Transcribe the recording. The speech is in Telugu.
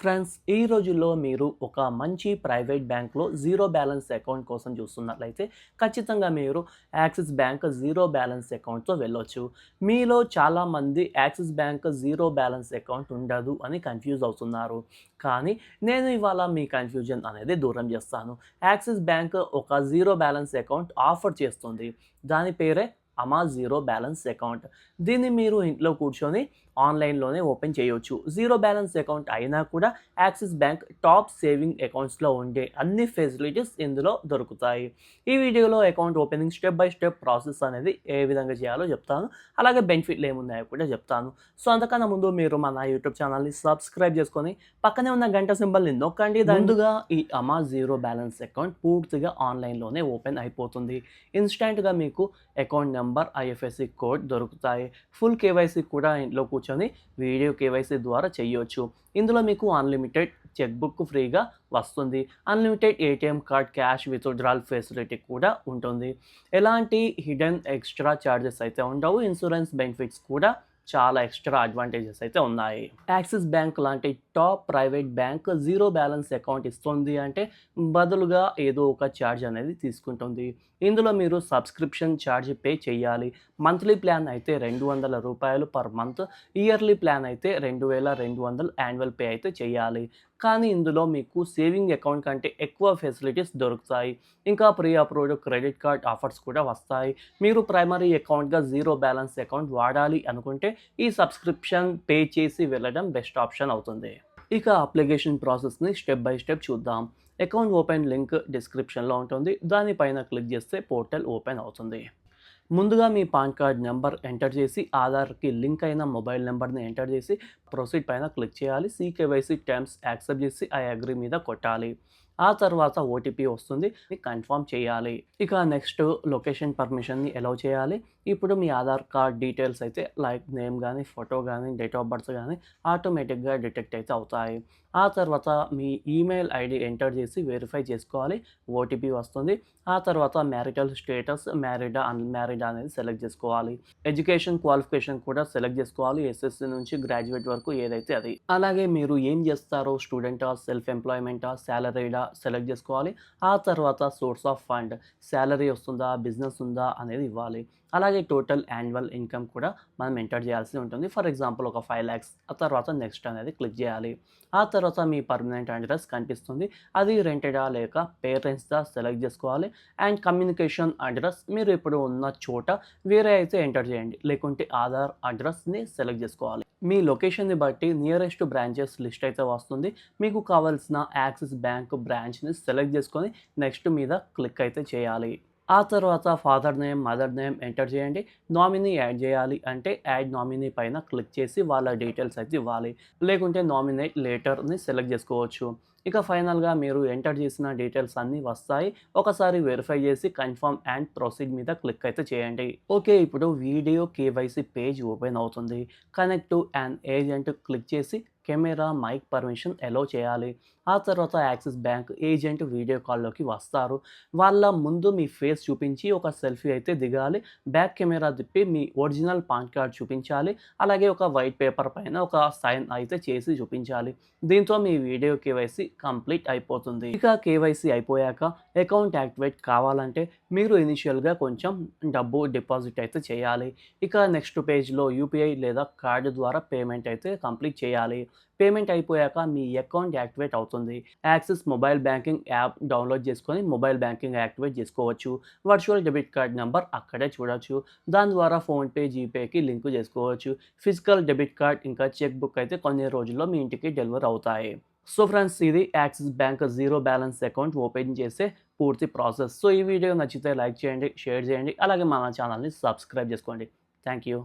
ఫ్రెండ్స్ ఈ రోజుల్లో మీరు ఒక మంచి ప్రైవేట్ బ్యాంక్లో జీరో బ్యాలెన్స్ అకౌంట్ కోసం చూస్తున్నట్లయితే ఖచ్చితంగా మీరు యాక్సిస్ బ్యాంక్ జీరో బ్యాలెన్స్ అకౌంట్తో వెళ్ళొచ్చు. మీలో చాలామంది Axis bank zero balance account ఉండదు అని కన్ఫ్యూజ్ అవుతున్నారు. కానీ నేను ఇవాళ మీ కన్ఫ్యూజన్ అనేది దూరం చేస్తాను. యాక్సిస్ బ్యాంక్ ఒక జీరో బ్యాలెన్స్ అకౌంట్ ఆఫర్ చేస్తుంది. దాని పేరే అమా జీరో బ్యాలెన్స్ అకౌంట్. దీన్ని మీరు ఇంట్లో కూర్చొని ఆన్లైన్లోనే ఓపెన్ చేయొచ్చు. జీరో బ్యాలెన్స్ అకౌంట్ అయినా కూడా యాక్సిస్ బ్యాంక్ టాప్ సేవింగ్ అకౌంట్స్లో ఉండే అన్ని ఫెసిలిటీస్ ఇందులో దొరుకుతాయి. ఈ వీడియోలో account opening step by step process అనేది ఏ విధంగా చేయాలో చెప్తాను. అలాగే బెనిఫిట్లు ఏమున్నాయో కూడా చెప్తాను. సో అంతకన్నా ముందు మీరు మన యూట్యూబ్ ఛానల్ని సబ్స్క్రైబ్ చేసుకొని పక్కనే ఉన్న గంట సింబల్ని నొక్కండి. ముందుగా ఈ అమా జీరో బ్యాలెన్స్ అకౌంట్ పూర్తిగా ఆన్లైన్లోనే ఓపెన్ అయిపోతుంది. ఇన్స్టెంట్గా మీకు అకౌంట్ నెంబర్ ఐఎఫ్ఎస్సి కోడ్ దొరుకుతాయి. ఫుల్ కేవైసీ కూడా ఇంట్లో కూర్చొని వీడియో కేవైసీ ద్వారా చేయొచ్చు ఇందులో మీకు అన్లిమిటెడ్ చెక్ బుక్ ఫ్రీగా వస్తుంది. Unlimited ATM card cash withdrawal facility కూడా ఉంటుంది. ఎలాంటి హిడెన్ ఎక్స్ట్రా ఛార్జెస్ అయితే ఉండవు. ఇన్సూరెన్స్ బెనిఫిట్స్ కూడా చాలా ఎక్స్ట్రా అడ్వాంటేజెస్ అయితే ఉన్నాయి. యాక్సిస్ బ్యాంక్ లాంటి top private bank zero balance account ఇస్తుంది అంటే బదులుగా ఏదో ఒక ఛార్జ్ అనేది తీసుకుంటుంది. ఇందులో మీరు సబ్స్క్రిప్షన్ ఛార్జ్ పే చేయాలి. మంత్లీ ప్లాన్ అయితే రెండు వందల రూపాయలు పర్ మంత్. ఇయర్లీ ప్లాన్ అయితే రెండు వేల రెండు వందలు యాన్యువల్ పే అయితే చేయాలి. కానీ ఇందులో మీకు సేవింగ్ అకౌంట్ కంటే ఎక్కువ ఫెసిలిటీస్ దొరుకుతాయి. ఇంకా pre approved credit card offers కూడా వస్తాయి. మీరు ప్రైమరీ అకౌంట్గా జీరో బ్యాలెన్స్ అకౌంట్ వాడాలి అనుకుంటే ఈ సబ్స్క్రిప్షన్ పే చేసి వెళ్ళడం బెస్ట్ ఆప్షన్ అవుతుంది. ఇక అప్లికేషన్ ప్రాసెస్ని స్టెప్ బై స్టెప్ చూద్దాం. అకౌంట్ ఓపెన్ లింక్ డిస్క్రిప్షన్లో ఉంటుంది. దానిపైన క్లిక్ చేస్తే పోర్టల్ ఓపెన్ అవుతుంది. ముందుగా మీ పాన్ కార్డ్ నెంబర్ ఎంటర్ చేసి ఆధార్కి లింక్ అయిన మొబైల్ నెంబర్ని ఎంటర్ చేసి ప్రొసీడ్ పైన క్లిక్ చేయాలి. సీకేవైసీ టర్మ్స్ యాక్సెప్ట్ చేసి ఐ అగ్రి మీద కొట్టాలి. ఆ తర్వాత ఓటీపీ వస్తుంది. మీకు కన్ఫర్మ్ చేయాలి. ఇక నెక్స్ట్ లొకేషన్ పర్మిషన్ని అలౌ చేయాలి. ఇప్పుడు మీ ఆధార్ కార్డ్ డీటెయిల్స్ అయితే లైక్ నేమ్ కానీ ఫోటో కానీ డేట్ ఆఫ్ బర్త్ కానీ ఆటోమేటిక్గా డిటెక్ట్ అయితే అవుతాయి. ఆ తర్వాత మీ ఈమెయిల్ ఐడి ఎంటర్ చేసి వెరిఫై చేసుకోవాలి. ఓటీపీ వస్తుంది. ఆ తర్వాత మ్యారిటల్ స్టేటస్ మ్యారీడా అన్మ్యారీడా అనేది సెలెక్ట్ చేసుకోవాలి. ఎడ్యుకేషన్ క్వాలిఫికేషన్ కూడా సెలెక్ట్ చేసుకోవాలి. ఎస్ఎస్సి నుంచి గ్రాడ్యుయేట్ వరకు ఏదైతే అది. అలాగే మీరు ఏం చేస్తారో స్టూడెంటా సెల్ఫ్ ఎంప్లాయ్మెంటా శాలరీడా సెలెక్ట్ చేసుకోవాలి. ఆ తర్వాత సోర్స్ ఆఫ్ ఫండ్ శాలరీ వస్తుందా బిజినెస్ ఉందా అనేది ఇవ్వాలి. అలాగే టోటల్ యాన్యువల్ ఇన్కమ్ కూడా మనం ఎంటర్ చేయాల్సి ఉంటుంది. ఫర్ ఎగ్జాంపుల్ ఒక ఫైవ్ ల్యాక్స్ ఆ తర్వాత నెక్స్ట్ అనేది క్లిక్ చేయాలి. ఆ తర్వాత మీ పర్మనెంట్ అడ్రస్ కనిపిస్తుంది. అది రెంటెడా లేక పేరెంట్స్దా సెలెక్ట్ చేసుకోవాలి. అండ్ కమ్యూనికేషన్ అడ్రస్ మీరు ఇప్పుడు ఉన్న చోట వేరే అయితే ఎంటర్ చేయండి. లేకుంటే ఆధార్ అడ్రస్ని సెలెక్ట్ చేసుకోవాలి. మీ లొకేషన్ని బట్టి నియరెస్ట్ బ్రాంచెస్ లిస్ట్ అయితే వస్తుంది. మీకు కావాల్సిన యాక్సిస్ బ్యాంక్ బ్రాంచ్ని సెలెక్ట్ చేసుకొని నెక్స్ట్ మీద క్లిక్ అయితే చేయాలి. ఆ తర్వాత father name mother name enter చేయండి. నామినీ యాడ్ చేయాలి అంటే యాడ్ నామినీ పైన క్లిక్ చేసి వాళ్ళ డీటెయిల్స్ అయితే ఇవ్వాలి. లేకుంటే నామినేట్ లేటర్ని సెలెక్ట్ చేసుకోవచ్చు. ఇక ఫైనల్గా మీరు ఎంటర్ చేసిన డీటెయిల్స్ అన్నీ వస్తాయి. ఒకసారి వెరిఫై చేసి కన్ఫర్మ్ అండ్ ప్రొసీడ్ మీద క్లిక్ అయితే చేయండి. ఓకే ఇప్పుడు వీడియో కేవైసీ పేజ్ ఓపెన్ అవుతుంది. Connect to and agent click చేసి కెమెరా మైక్ పర్మిషన్ అలో చేయాలి. ఆ తర్వాత యాక్సిస్ బ్యాంక్ ఏజెంట్ వీడియో కాల్లోకి వస్తారు. వాళ్ళ ముందు మీ ఫేస్ చూపించి ఒక సెల్ఫీ అయితే దిగాలి. బ్యాక్ కెమెరా తిప్పి మీ ఒరిజినల్ పాన్ కార్డ్ చూపించాలి. అలాగే ఒక వైట్ పేపర్ పైన ఒక సైన్ అయితే చేసి చూపించాలి. దీంతో మీ వీడియో కేవైసీ కంప్లీట్ అయిపోతుంది. ఇక కేవైసీ అయిపోయాక అకౌంట్ యాక్టివేట్ కావాలంటే మీరు ఇనిషియల్గా కొంచెం డబ్బు డిపాజిట్ అయితే చేయాలి. ఇక నెక్స్ట్ పేజ్లో యూపీఐ లేదా కార్డు ద్వారా పేమెంట్ అయితే కంప్లీట్ చేయాలి. పేమెంట్ అయిపోయాక మీ అకౌంట్ యాక్టివేట్ అవుతుంది. Axis mobile banking app download చేసుకొని మొబైల్ బ్యాంకింగ్ యాక్టివేట్ చేసుకోవచ్చు. వర్చువల్ డెబిట్ కార్డ్ నెంబర్ అక్కడే చూడవచ్చు దాని ద్వారా ఫోన్పే జీపేకి లింక్ చేసుకోవచ్చు. ఫిజికల్ డెబిట్ కార్డ్ ఇంకా చెక్ బుక్ అయితే కొన్ని రోజుల్లో మీ ఇంటికి డెలివర్ అవుతాయి. సో ఫ్రెండ్స్ ఇది Axis bank zero balance account open చేసే పూర్తి ప్రాసెస్. సో ఈ వీడియో నచ్చితే లైక్ చేయండి షేర్ చేయండి అలాగే మన ఛానల్ని సబ్స్క్రైబ్ చేసుకోండి. Thank you